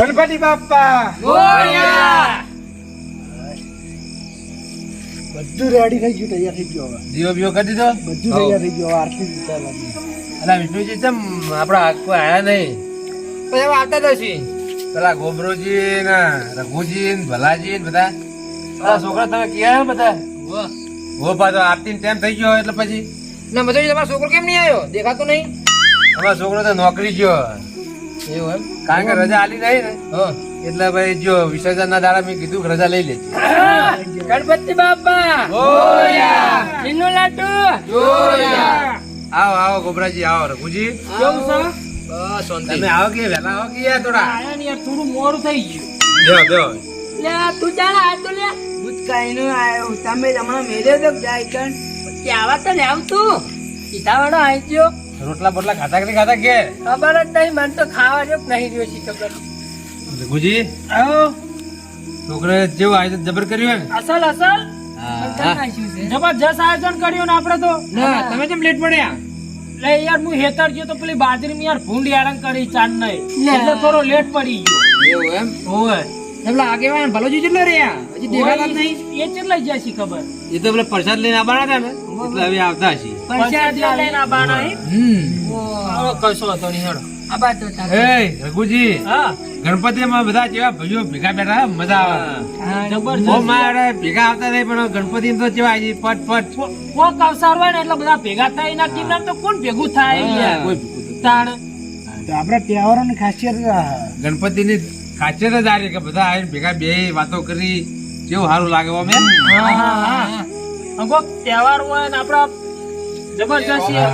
ગણપતિ બાપા બધું રેડી થઈ ગયું તૈયાર થઈ ગયું હવે. દીવો બીવો કરી દીધો? બધું તૈયાર થઈ ગયું આરતી અલા વિષ્ણુજી ચમ આપડા કોઈ આયા નહીં. પછી હવે આવતા જશી પેલા ગોબરોજી ને રઘુજી ને ભલાજી ને બધા. પેલા છોકરા તમે ક્યાં બધા? હો પાછો આરતી ટાઈમ થઈ ગયો એટલે પછી. ના મજા તમારો છોકરો કેમ નહીં આવ્યો દેખાતો નહીં? અમારો છોકરો તો નોકરી ગયો. એવું એમ? કારણ કે રજા આલી નહીં ને. હા. એટલે ભાઈ જો વિસર્જન ના દાડા મેં કીધું રજા લઈ લેજો. ગણપતિ બાપા. ઓયા ચીનનો લાડુ. આવો આવો ગોબરાજી આવો રઘુજી. કેમ છો? બસ શાંતિ. તમે આવો કે વેલા આવો કે યાર થોડા? આયા ને યાર થોડું મોડું થઈ ગયું. જો જો. લે તું જાણે આ તો લે. ભૂતકાળી નો આવ્યો તમે હમણાં મેળ્યો તો જાય કણ? પછી આવા તો ને આવતું. સીધા વાળો આવી ગયો. રોટલા બોટલા ખાતા કે ખાતા કે ખબર જ નહીં મને તો ખાવા જો નહીં જોઈ છે ખબર. ગુજી આવો. છોકરે જેવું આયોજન જબર કર્યું હે અસલ અસલ? જબરજસ્ત આયોજન કર્યું ને આપણે તો. ના. તમે કેમ લેટ પડ્યા. લે યાર હું હેતર ગયો તો પેલી બાજરી યાર ભૂંડી આરંગ કરી ચાંદ નહીં. એટલે થોડો લેટ પડી ગયો. એવું એમ? ઓય એટલે આગેવાન ભલોજી કેટલો રહ્યા હજી દેખાતા જ નહીં. એ કેટલા ગયા છે ખબર. એ તો પેલા પ્રસાદ લઈને આવવાના હતા ને એટલે હવે આવતા હશે. પૈસા લઈને આવવાના હે? હમ. આવો કશો હતો નહીં હેડો. આ બાત તો તારે. એ રઘુજી. હા. ગણપતિમાં બધા જેવા ભાઈઓ ભેગા બેઠા મજા આવે. બહુ જબરજસ્ત મારે ભેગા આવતા નહીં પણ ગણપતિ તો જેવા પટ પટ કોક અવસર હોય ને એટલે બધા ભેગા થાય એના ટીમના તો કોણ ભેગું થાય? આપડે કોઈ ભેગું તો- તાણ. તો આપણા તહેવારોની ખાસિયત ગણપતિ ગણપતિની ખાસિયત જ આ કે બધા આવીને ભેગા બે વાતો કરી કેવું સારું લાગે અમે હા હા હા. અગો તહેવાર હોય ને આપડા જબરજસ્ત યાર.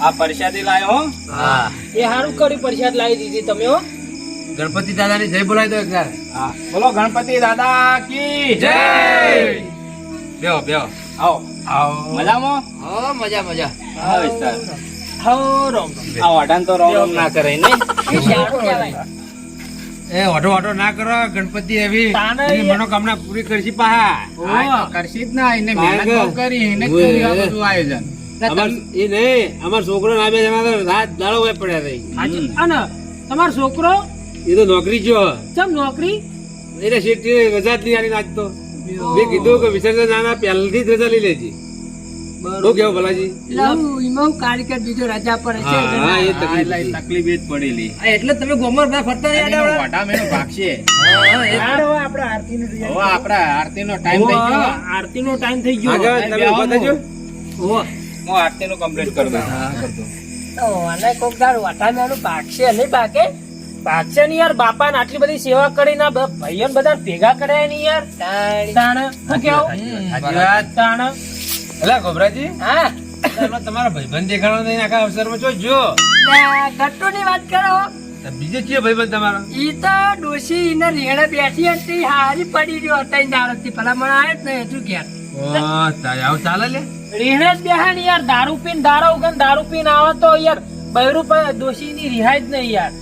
આ પરસાદી લાયો હા. એ સારું કર્યું પ્રસાદ લાવી દીધી તમે હો. ગણપતિ દાદાની જય બોલાવી દો એકવાર. હા. બોલો ગણપતિ દાદા કી જય. બેહો બેહો. આવો. આવો. મજામાં? હા મજા મજા. હા વિસ્તાર હો રોમ આ વાઢાન તો રોમ રોમ ના કરે નહીં એ. ઓટો ઓટો ના કરો ગણપતિ એવી એની મનોકામના પૂરી કરશી પાહા. કરશી જ ના એને મહેનત કરી એને જ કર્યું આ બધું આયોજન. અમાર એ નહીં અમાર છોકરો ના બે જણા રાત દાડો હોય પડ્યા હાજી. અને તમારો છોકરો? એ તો નોકરી ગયો ચમ નોકરી? એટલે શેઠ રજા જ નહીં નાચતો મેં કીધું કે વિસર્જન નાના પહેલથી જ રજા લઈ લેજે. શું કેવું ભલાજી? લઉં, એમાં હું બીજો રજા પર છે. હા હા એ તકલીફ તકલીફ જ પડેલી. એટલે તમે ગોમર બધા ફરતા નહીં આડા વાઢામ એનો ભાગ છે. આપણે આપણે આરતીની તૈયારી. હવે આપડા આરતી નો ટાઈમ થઈ ગયો. આરતી નો ટાઈમ થઈ ગયો. આગળ તમે ઊભા થજો. ઓહો. હું આરતી નું કમ્પ્લીટ કરી દઉં તો આને કોક દાડ વાટાણાનું ભાગશે નહીં ભાગે? ભાગશે ને યાર બાપા આટલી બધી સેવા કરી ના ભાઈઓ બધા ભેગા કર્યા નહીં યાર. તાણ શું કેવું? તાણ. અલા ગોબરાજી? હા. તમારા ભાઈબંધ દેખાણો નહીં આખા અવસરમાં? જો જો. ગટ્ટુ ની વાત કરો. બીજે કયો ભાઈબંધ તમારો? ઈ તો ડોશી ઈને રેણે બેઠી હતી હારી પડી રહ્યો હતા ઈ દાડતથી. પેલા મને આયો જ નહીં હજુ ઘેર. આવું ચાલે લે? જ યાર દારૂ પીને દારૂ ઉગન દારૂ પીને આવે તો યાર બૈરું પર દોષી ની રિહાય જ નહીં યાર.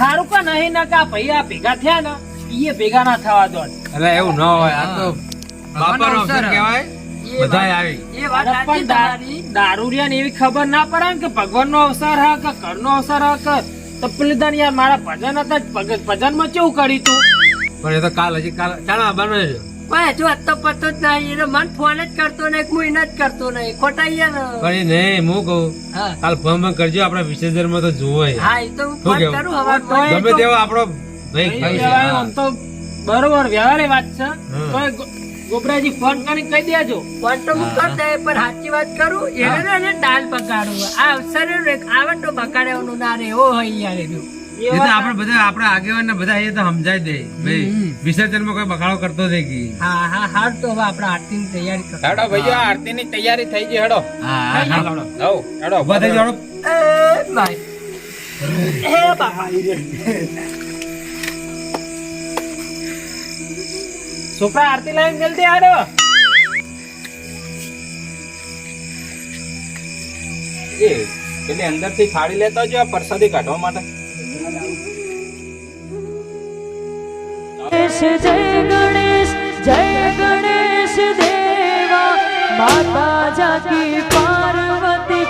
હારું કા નહીં ના કા ભાઈ આ ભેગા થયા ને ઈએ ભેગા ના થવા દો. એટલે એવું ન હોય આ તો બાપાનો અવસર. કહેવાય. એ આવી. એ વાત સાચી તમારી. દારૂડિયા ને એવી ખબર ના પડે કે ભગવાન નો અવસર હ કે ઘર નો અવસર હ કે તો પેલી યાર મારા ભજન હતા ભજનમાં કેવું કરી તું? પણ એ તો કાલ હજી કાલ ચાલો બને છે. કોઈ હજુ અત્તો પત્તો જ નહીં. એનો મન ફોન જ કરતો નહીં હું એને જ કરતો નહીં. ખોટા યાર પણ નહીં હું કહું હા. કાલ ફોનમાં કરજો આપડે વિસર્જનમાં તો જોવો હા એ તો હું ફોન કરું હવે ગમે તેવો આપણો ભાઈ ભાઈ ખાઈ કહેવાય છે. આમ તો બરોબર વ્યવહારે વાત છે. તો ગોબરાજી ફોન કરીને કહી દેજો. ફોન તો હું કરી દે પણ સાચી વાત કરું એને ને દાલ પકાડું આ અવસર આવે તો પકાડવાનું ના રે એવો હોય યાર એનું એ તો આપણે બધા આપણા આગેવાન ને બધા એ તો સમજાય દે. ભાઈ વિસર્જનમાં કોઈ બગાડો કરતો દે કે. હા હા હા તો હવે આપણે આરતીની તૈયારી કરો હેડો ભાઈ આરતી ની તૈયારી થઈ ગઈ હેડો. હા હા, હા હાલો. હેડો. ઊભા થઈ જાઓ. એ ભાઈ એ બાપા. છોકરા આરતી લાઈન જલ્દી આડો એ પેલી અંદરથી થાળી લેતા જો પરસાદી કાઢવા માટે. જય ગણેશ જય ગણેશ દેવા. માતા જાગી પાર્વતી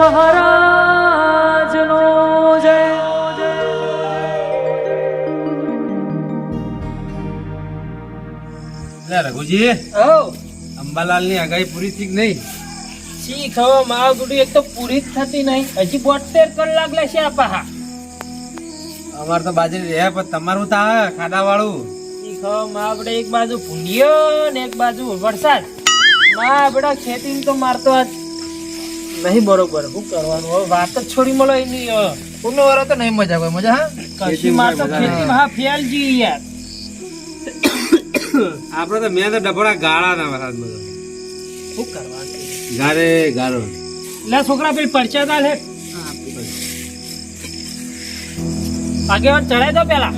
મહારાજનો જય. રઘુજી અંબાલાલની આગાહી પૂરી થઈ નહીં? શીખ હવે માવ ગુડી એક તો પૂરી જ થતી નહીં. હજી બોતેર કલાક લેશે આપા અમાર તો બાજરી રહ્યા પણ તમારું તો આવે ખાડા વાળું શીખ આપણે એક બાજુ ભૂંડિયો ને એક બાજુ વરસાદ. મા આપડા ખેતી તો મારતો આજ નહીં બરોબર. હું કરવાનું? હવે વાત જ છોડી મળો એની. પૂર્ણ વાળા તો નહીં મજા આવે મજા હા? કશી માં તો ખેતી માં ફેલ જી યાર. આપડે તો મેં તો ડબડા ગાળા ના વરસાદ બધો શું કરવાનું? ગારે ગારો લે છોકરા પેલી પરચા તાલ હે. આગેવાન ચડાઈ દો પેલા.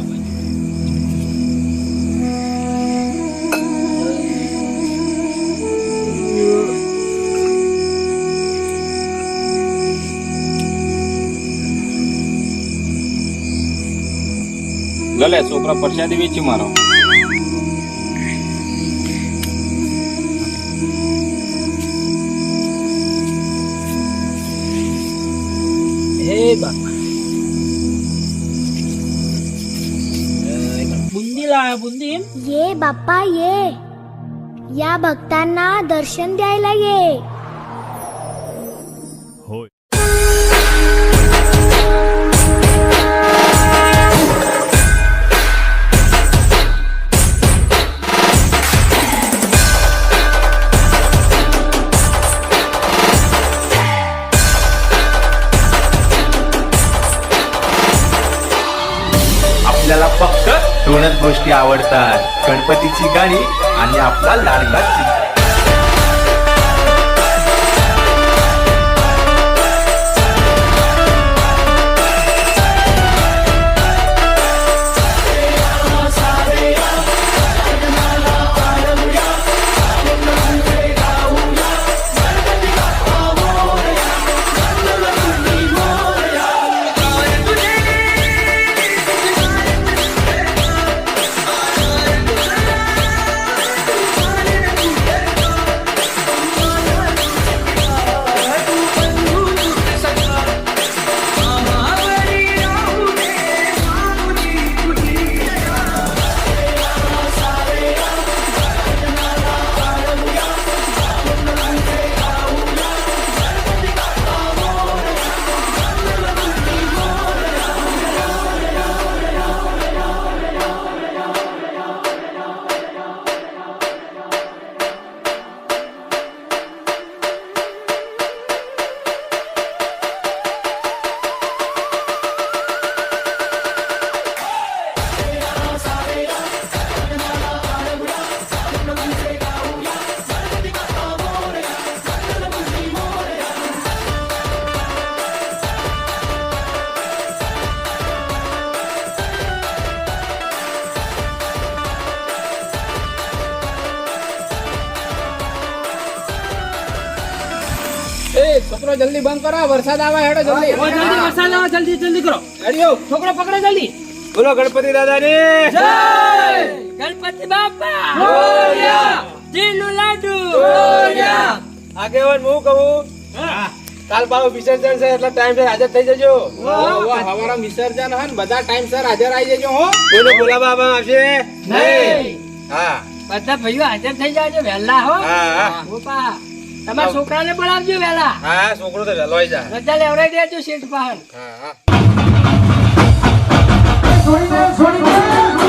લે લે છોકરા પ્રસાદી વેચી મારો હે બાપા बुंदी लाया बुंदी ये बाप्पा ये या भक्तांना दर्शन द्यायला ये જલ્દી બંધ કરો વરસાદ આવે હેડો જલ્દી. જલ્દી વરસાદ આવે જલ્દી જલ્દી કરો. છોકરો પકડો જલ્દી. બોલો ગણપતિ દાદા ને ગણપતિ બાપા. જીલું લાડુ. આગેવાન હું કહું કાલ પાછું વિસર્જન છે એટલે ટાઈમ હાજર થઈ જજો. હવારા વિસર્જન હન બધા ટાઈમ સર હાજર આવી જજો હો. કોઈને બાબા આવશે. નહીં. હા. બધા ભાઈઓ હાજર થઈ જાજો વહેલા હો હા. હા બાપા. તમારા છોકરાને બોલાવજો વેલા હા છોકરો તો વેલો આવી જાય. બધા લેવડાવી દેજો શેઠ પાહન હા હા. છોડી દે છોડી દે.